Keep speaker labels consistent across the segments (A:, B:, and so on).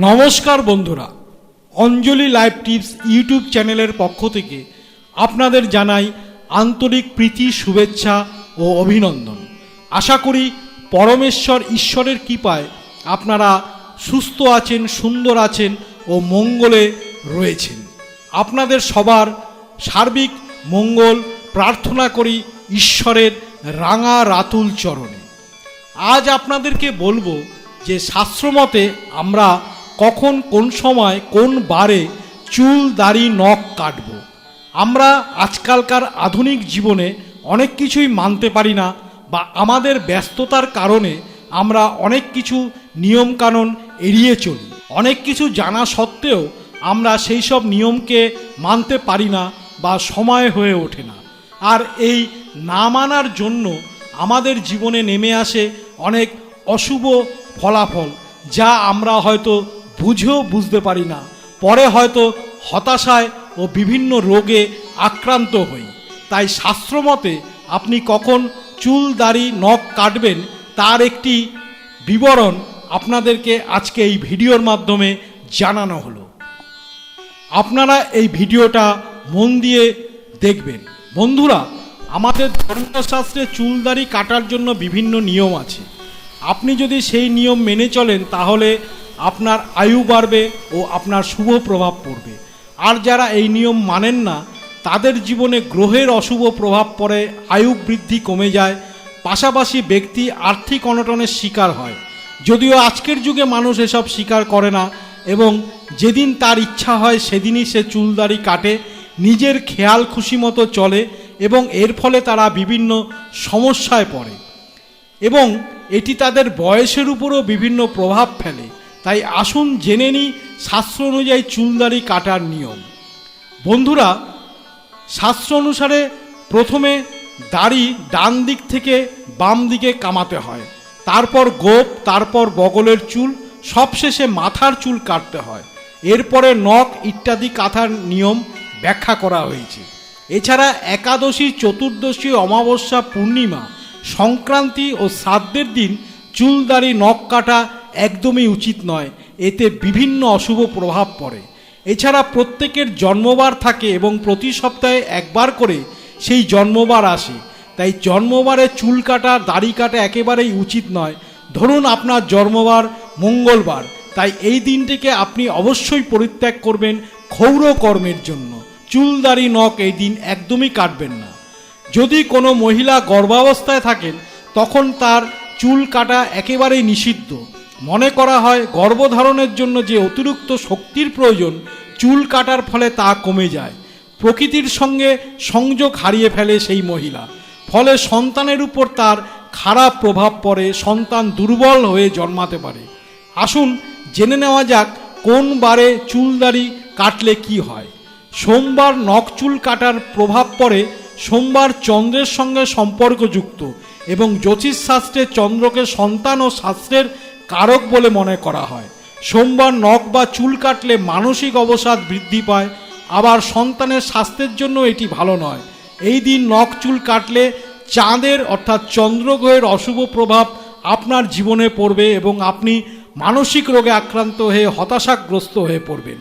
A: নমস্কার বন্ধুরা, অঞ্জলি live tips YouTube চ্যানেলের পক্ষ থেকে আপনাদের জানাই আন্তরিক প্রীতি, শুভেচ্ছা ও অভিনন্দন। আশা করি পরমেশ্বর ঈশ্বরের কৃপায় আপনারা সুস্থ আছেন, সুন্দর আছেন ও মঙ্গলে রয়েছেন। আপনাদের সবার সার্বিক মঙ্গল প্রার্থনা করি ঈশ্বরের রাঙা রাতুল চরণে। আজ আপনাদেরকে বলব যে শাস্ত্রমতে আমরা কখন কোন সময় কোন বারে চুল, দাড়ি, নখ কাটব। আমরা আজকালকার আধুনিক জীবনে অনেক কিছুই মানতে পারি না বা আমাদের ব্যস্ততার কারণে আমরা অনেক কিছু নিয়মকানুন এড়িয়ে চলি। অনেক কিছু জানা সত্ত্বেও আমরা সেই সব নিয়মকে মানতে পারি না বা সময় হয়ে ওঠে না। আর এই না মানার জন্য আমাদের জীবনে নেমে আসে অনেক অশুভ ফলাফল, যা আমরা হয়তো বুঝেও বুঝতে পারি না। পরে হয়তো হতাশায় ও বিভিন্ন রোগে আক্রান্ত হই। তাই শাস্ত্রমতে আপনি কখন চুল, দাড়ি, নখ কাটবেন তার একটি বিবরণ আপনাদেরকে আজকে এই ভিডিওর মাধ্যমে জানানো হলো। আপনারা এই ভিডিওটা মন দিয়ে দেখবেন। বন্ধুরা, আমাদের ধর্মশাস্ত্রে চুলদারি কাটার জন্য বিভিন্ন নিয়ম আছে। আপনি যদি সেই নিয়ম মেনে চলেন, তাহলে আপনার আয়ু বাড়বে ও আপনার শুভ প্রভাব পড়বে। আর যারা এই নিয়ম মানেন না, তাদের জীবনে গ্রহের অশুভ প্রভাব পড়ে, আয়ু বৃদ্ধি কমে যায়, পাশাপাশি ব্যক্তি আর্থিক অনটনের শিকার হয়। যদিও আজকের যুগে মানুষ এসব স্বীকার করে না এবং যেদিন তার ইচ্ছা হয়, সেদিনই সে চুলদারি কাটে, নিজের খেয়াল খুশি মতো চলে এবং এর ফলে তারা বিভিন্ন সমস্যায় পড়ে। এবং এটি তাদের বয়সের উপরও বিভিন্ন প্রভাব ফেলে। তাই আসুন জেনে নিই শাস্ত্র অনুযায়ী চুলদারি কাটার নিয়ম। বন্ধুরা, শাস্ত্র অনুসারে প্রথমে দাড়ি ডান দিক থেকে বাম দিকে কামাতে হয়। তারপর গোপ, তারপর বগলের চুল, সবশেষে মাথার চুল কাটতে হয়। এরপরে নখ ইত্যাদি কাথার নিয়ম ব্যাখ্যা করা হয়েছে। এছাড়া একাদশী, চতুর্দশী, অমাবস্যা, পূর্ণিমা, সংক্রান্তি ও শ্রাদ্ধের দিন চুল দাড়ি নখ কাটা একদমই উচিত নয়। এতে বিভিন্ন অশুভ প্রভাব পড়ে। এছাড়া প্রত্যেকের জন্মবার থাকে এবং প্রতি সপ্তাহে একবার করে সেই জন্মবার আসে। তাই জন্মবারে চুল কাটা, দাড়ি কাটা একেবারেই উচিত নয়। ধরুন আপনার জন্মবার মঙ্গলবার। তাই এই দিনটিকে আপনি অবশ্যই পরিত্যাগ করবেন ক্ষৌর কর্মের জন্য। চুল, দাড়ি, নখ এই দিন একদমই কাটবেন না। যদি কোনো মহিলা গর্ভাবস্থায় থাকেন, তখন তার চুল কাটা একেবারেই নিষিদ্ধ। মনে করা হয় গর্ভধারণের জন্য যে অতিরিক্ত শক্তির প্রয়োজন, চুল কাটার ফলে তা কমে যায়। প্রকৃতির সঙ্গে সংযোগ হারিয়ে ফেলে সেই মহিলা। ফলে সন্তানের উপর তার খারাপ প্রভাব পড়ে, সন্তান দুর্বল হয়ে জন্মাতে পারে। আসুন জেনে নেওয়া যাক কোন বারে চুল দাড়ি কাটলে কি হয়। সোমবার নখ চুল কাটার প্রভাব পড়ে সোমবার চন্দ্রের সঙ্গে সম্পর্কযুক্ত এবং জ্যোতিষশাস্ত্রে চন্দ্রকে সন্তান ও শাস্ত্রের কারক বলে মনে করা হয়। সোমবার নখ বা চুল কাটলে মানসিক অবসাদ বৃদ্ধি পায়, আবার সন্তানের স্বাস্থ্যের জন্য এটি ভালো নয়। এই দিন নখ চুল কাটলে চাঁদের অর্থাৎ চন্দ্রগ্রহের অশুভ প্রভাব আপনার জীবনে পড়বে এবং আপনি মানসিক রোগে আক্রান্ত হয়ে হতাশাগ্রস্ত হয়ে পড়বেন।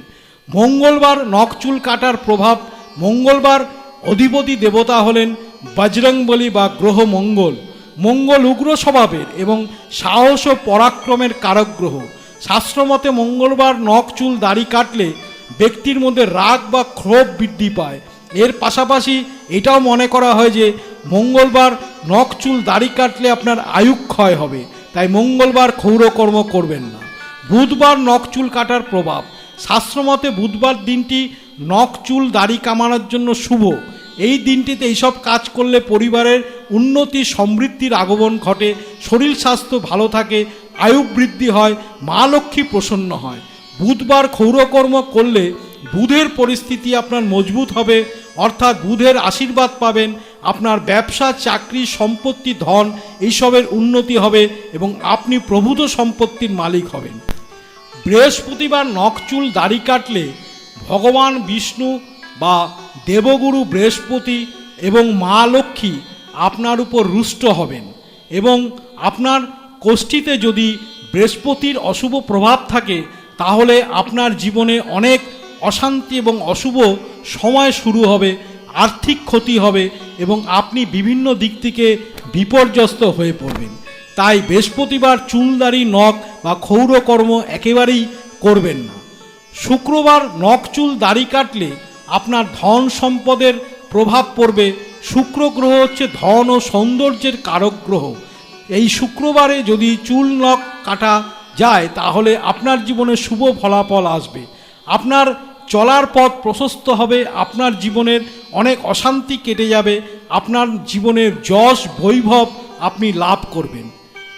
A: মঙ্গলবার নখ চুল কাটার প্রভাব, মঙ্গলবার অধিপতি দেবতা হলেন বজরংবলী বা গ্রহ মঙ্গল। মঙ্গল উগ্র স্বভাবের এবং সাহস ও পরাক্রমের কারক গ্রহ শাস্ত্রমতে মঙ্গলবার নখ, চুল, দাড়ি কাটলে ব্যক্তির মধ্যে রাগ বা ক্ষোভ বৃদ্ধি পায়। এর পাশাপাশি এটাও মনে করা হয় যে, মঙ্গলবার নখ, চুল, দাড়ি কাটলে আপনার আয়ু ক্ষয় হবে। তাই মঙ্গলবার ক্ষৌরকর্ম করবেন না। বুধবার নখ, চুল কাটার প্রভাব। শাস্ত্রমতে বুধবার দিনটি নখ, চুল, দাড়ি কামানোর জন্য শুভ। এই দিনটিতে এইসব কাজ করলে পরিবারের উন্নতি, সমৃদ্ধির আগমন ঘটে, শরীর স্বাস্থ্য ভালো থাকে, আয়ু বৃদ্ধি হয়, মা লক্ষ্মী প্রসন্ন হয়। বুধবার ক্ষৌরকর্ম করলে বুধের পরিস্থিতি আপনার মজবুত হবে, অর্থাৎ বুধের আশীর্বাদ পাবেন, আপনার ব্যবসা, চাকরি, সম্পত্তি, ধন, এইসবের উন্নতি হবে এবং আপনি প্রভূত সম্পত্তির মালিক হবেন। বৃহস্পতিবার নখচুল দাড়ি কাটলে ভগবান বিষ্ণু বা দেবগুরু বৃহস্পতি এবং মা লক্ষ্মী আপনার উপর রুষ্ট হবেন এবং আপনার কোষ্ঠীতে যদি বৃহস্পতির অশুভ প্রভাব থাকে, তাহলে আপনার জীবনে অনেক অশান্তি এবং অশুভ সময় শুরু হবে, আর্থিক ক্ষতি হবে এবং আপনি বিভিন্ন দিক থেকে বিপর্যস্ত হয়ে পড়বেন। তাই বৃহস্পতিবার চুলদারি, নখ বা ক্ষৌরকর্ম একেবারেই করবেন না। শুক্রবার নখ চুল দাড়ি কাটলে আপনার ধন সম্পদের প্রভাব পড়বে। শুক্র গ্রহ হচ্ছে ধন ও সৌন্দর্যের কারক গ্রহ। এই শুক্রবারে যদি চুল নখ কাটা যায়, তাহলে আপনার জীবনে শুভ ফলাফল আসবে। আপনার চলার পথ প্রশস্ত হবে, আপনার জীবনের অনেক অশান্তি কেটে যাবে, আপনার জীবনের যশ, বৈভব আপনি লাভ করবেন।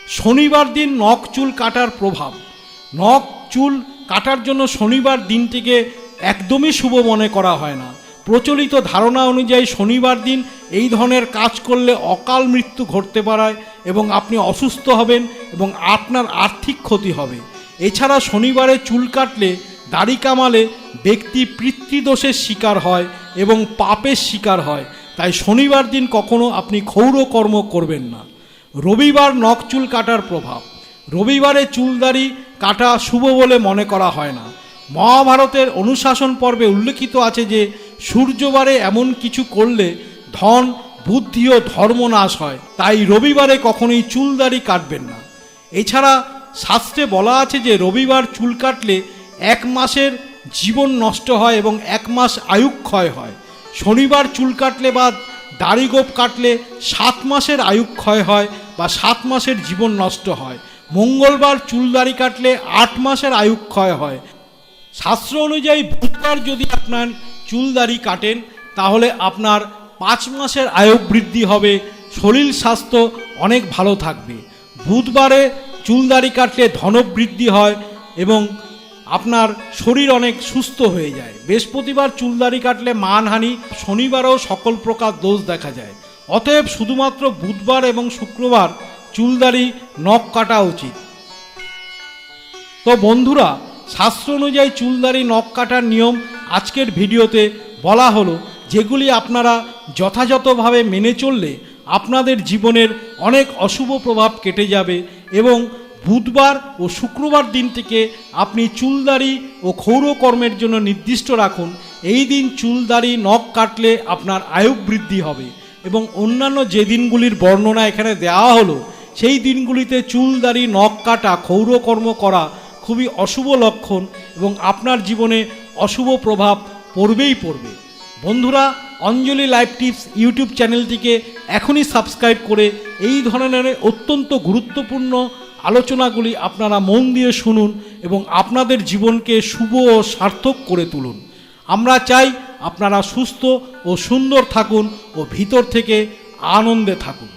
A: শনিবার দিন নখ চুল কাটার প্রভাব। নখ চুল কাটার জন্য শনিবার দিনটিকে একদমই শুভ মনে করা হয় না। প্রচলিত ধারণা অনুযায়ী শনিবার দিন এই ধরনের কাজ করলে অকাল মৃত্যু ঘটতে পারায় এবং আপনি অসুস্থ হবেন এবং আপনার আর্থিক ক্ষতি হবে। এছাড়া শনিবারে চুল কাটলে, দাড়ি কামালে ব্যক্তি পিতৃদোষের শিকার হয় এবং পাপের শিকার হয়। তাই শনিবার দিন কখনো আপনি ক্ষৌর কর্ম করবেন না। রবিবার নখ চুল কাটার প্রভাব। রবিবারে চুলদারি কাটা শুভ বলে মনে করা হয় না। মহাভারতের অনুশাসন পর্বে উল্লেখিত আছে যে সূর্যবারে এমন কিছু করলে ধন, বুদ্ধি ও ধর্ম নাশ হয়। তাই রবিবারে কখনোই চুলদারি কাটবেন না। এছাড়া শাস্ত্রে বলা আছে যে রবিবার চুল কাটলে এক মাসের জীবন নষ্ট হয় এবং এক মাস আয়ুক্ষয় হয়। শনিবার চুল কাটলে বা দাড়ি গোপ কাটলে সাত মাসের আয়ুক্ষয় হয় বা সাত মাসের জীবন নষ্ট হয়। মঙ্গলবার চুল দাড়ি কাটলে আট মাসের আয়ুক্ষয় হয়। শাস্ত্র অনুযায়ী বুধবার যদি আপনার চুল দাড়ি কাটেন, তাহলে আপনার পাঁচ মাসের আয়ু বৃদ্ধি হবে, শরীর স্বাস্থ্য অনেক ভালো থাকবে। বুধবারে চুল দাড়ি কাটলে ধনবৃদ্ধি হয় এবং আপনার শরীর অনেক সুস্থ হয়ে যায়। বৃহস্পতিবার চুল দাড়ি কাটলে মানহানি, শনিবারেও সকল প্রকার দোষ দেখা যায়। অতএব শুধুমাত্র বুধবার এবং শুক্রবার চুল দাড়ি নখ কাটা উচিত। তো বন্ধুরা শাস্ত্র অনুযায়ী চুলদারি, নখ কাটার নিয়ম আজকের ভিডিওতে বলা হলো, যেগুলি আপনারা যথাযথভাবে মেনে চললে আপনাদের জীবনের অনেক অশুভ প্রভাব কেটে যাবে এবং বুধবার ও শুক্রবার দিন থেকে আপনি চুলদারি ও ক্ষৌরকর্মের জন্য নির্দিষ্ট রাখুন। এই দিন চুলদারি, নখ কাটলে আপনার আয়ু বৃদ্ধি হবে এবং অন্যান্য যে দিনগুলির বর্ণনা এখানে দেওয়া হলো, সেই দিনগুলিতে চুলদারি, নখ কাটা ক্ষৌরকর্ম করা খুবই অশুভ লক্ষণ এবং আপনার জীবনে অশুভ প্রভাব পড়বেই পড়বে। বন্ধুরা, অঞ্জলি লাইভ টিপস ইউটিউব চ্যানেলটিকে এখনই সাবস্ক্রাইব করে এই ধরনের অত্যন্ত গুরুত্বপূর্ণ আলোচনাগুলি আপনারা মন দিয়ে শুনুন এবং আপনাদের জীবনকে শুভ ও সার্থক করে তুলুন। আমরা চাই আপনারা সুস্থ ও সুন্দর থাকুন ও ভিতর থেকে আনন্দে থাকুন।